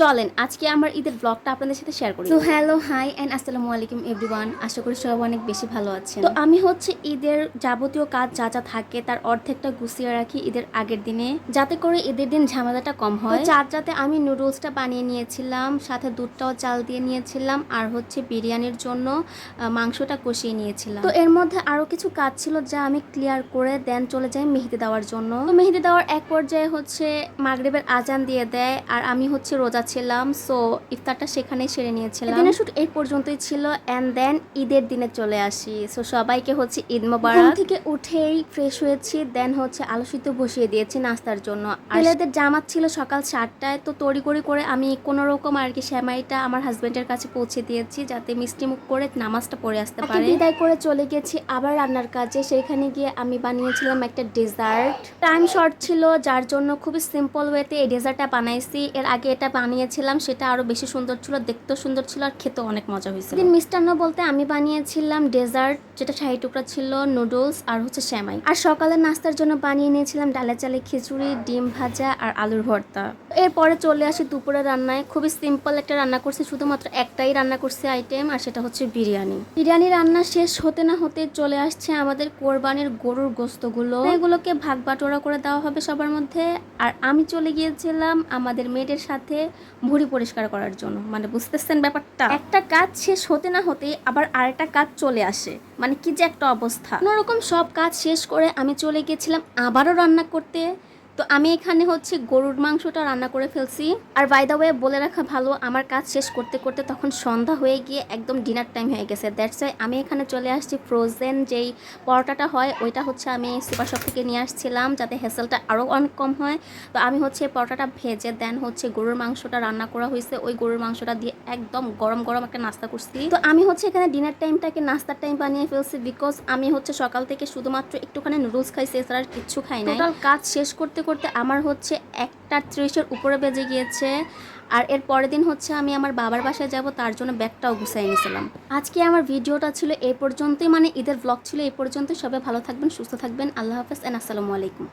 চলেন আজকে আমার ঈদের ব্লগটা আপনাদের সাথে শেয়ার করি। তো হ্যালো হাই অ্যান্ড আসসালামু আলাইকুম এভরিওয়ান আশা করি সবাই অনেক বেশি ভালো আছেন। তো আমি হচ্ছে ঈদের যাবতীয় কাজ যা যা থাকে তার অর্ধেকটা গুছিয়ে রাখি ঈদের আগের দিনে যাতে করে ঈদের দিন ঝামেলাটা কম হয়। চার যাতে আমি নুডলসটা বানিয়ে নিয়েছিলাম সাথে দুধটাও চাল দিয়ে নিয়েছিলাম আর হচ্ছে বিরিয়ানির জন্য মাংসটা কষিয়ে নিয়েছিলাম। তো এর মধ্যে আরও কিছু কাজ ছিল যা আমি ক্লিয়ার করে দেন চলে যাই মেহেদি দেওয়ার জন্য। তো মেহেদি দেওয়ার এক পর্যায়ে হচ্ছে মাগরিবের আজান দিয়ে দেয় আর আমি হচ্ছে রোজা ছিলাম সো ইফতারটা সেখানেই সেরে নিয়েছিলাম। দিনের শুট এই পর্যন্তই ছিল অ্যান্ড দেন ঈদের দিনে চলে আসি। সো সবাইকে হচ্ছে ঈদ মোবারক। থেকে উঠেই ফ্রেশ হয়েছি দেন হচ্ছে আলু সিদ্ধ বসিয়ে দিয়েছি নাস্তার জন্য। আর ছেলেদের জামাত ছিল সকাল সাতটায় তো তড়িঘড়ি করে আমি কোনো রকম আর কি শ্যামাইটা আমার হাজবেন্ডের কাছে পৌঁছে দিয়েছি যাতে মিষ্টি মুখ করে নামাজটা পড়ে আসতে পারে। বিদায় করে চলে গেছি আবার রান্নার কাজে। সেখানে গিয়ে আমি বানিয়েছিলাম একটা ডেজার্ট টাইম শর্ট ছিল যার জন্য খুবই সিম্পল ওয়েতে এই ডেজার্টটা বানাইছি। এর আগে এটা বানিয়েছিলাম, সেটা আরও বেশি সুন্দর ছিল, দেখতেও সুন্দর ছিল আর খেতেও অনেক মজা হয়েছিল। দিন মিষ্টান্ন বলতে আমি বানিয়েছিলাম ডেজার্ট, যেটা শাহি টুকরা ছিল, নুডলস আর হচ্ছে শ্যামাই আর সকালে নাস্তার জন্য বানিয়ে নিয়েছিলাম ডালে চালে খিচুড়ি, ডিম ভাজা আর আলুর ভর্তা। এরপরে চলে আসি দুপুরে রান্নায়। খুবই সিম্পল একটা রান্না করছি, শুধুমাত্র একটাই রান্না করছি আইটেম আর সেটা হচ্ছে বিরিয়ানি। বিরিয়ানি রান্না শেষ হতে না হতে চলে আসছে আমাদের কোরবানির গরুর গোস্তগুলো এগুলোকে ভাগ বাটোয়ারা করে দেওয়া হবে সবার মধ্যে। আর আমি চলে গিয়েছিলাম আমাদের মেয়েদের সাথে ভুড়ি পরিষ্কার করার জন্য। মানে বুঝতেছেন ব্যাপারটা? একটা কাজ শেষ হতে না হতে আবার আরেকটা কাজ চলে আসে। মানে কি যে একটা অবস্থা। কোনোরকম সব কাজ শেষ করে আমি চলে গেছিলাম, আবারও রান্না করতে। তো আমি এখানে হচ্ছে গরুর মাংসটা রান্না করে ফেলছি। আর বাই দ্য ওয়ে বলে রাখা ভালো, আমার কাজ শেষ করতে করতে তখন সন্ধ্যা হয়ে গিয়ে একদম ডিনার টাইম হয়ে গেছে। দ্যাটস ওয়াই আমি এখানে চলে আসছি ফ্রোজেন যেই পরোটাটা হয়, ওইটা হচ্ছে আমি সুপার শপ থেকে নিয়ে আসছিলাম যাতে হেসেলটা আরও অনেক কম হয়। তো আমি হচ্ছে পরোটাটা ভেজে দেন হচ্ছে গরুর মাংসটা রান্না করা হয়েছে। ওই গরুর মাংসটা দিয়ে একদম গরম গরম একটা নাস্তা করছি। তো আমি হচ্ছে এখানে ডিনার টাইমটাকে নাস্তার টাইম বানিয়ে ফেলছি বিকজ আমি হচ্ছে সকাল থেকে শুধুমাত্র একটুখানি নুডলস খাইছি, এছাড়া আর কিচ্ছু খাই না কাজ শেষ করতে করতে আমার হচ্ছে একটা ত্রিশের উপরে বেজে গিয়েছে। আর এর পরের দিন হচ্ছে আমি আমার বাবার বাসায় যাব, তার জন্য ব্যাগটাও গুছাই নিয়েছিলাম আজকে আমার ভিডিওটা ছিল এই পর্যন্তই মানে ঈদের ব্লগ ছিল এই পর্যন্ত সবাই ভালো থাকবেন, সুস্থ থাকবেন। আল্লাহ হাফেজ অ্যান্ড আসসালামু আলাইকুম।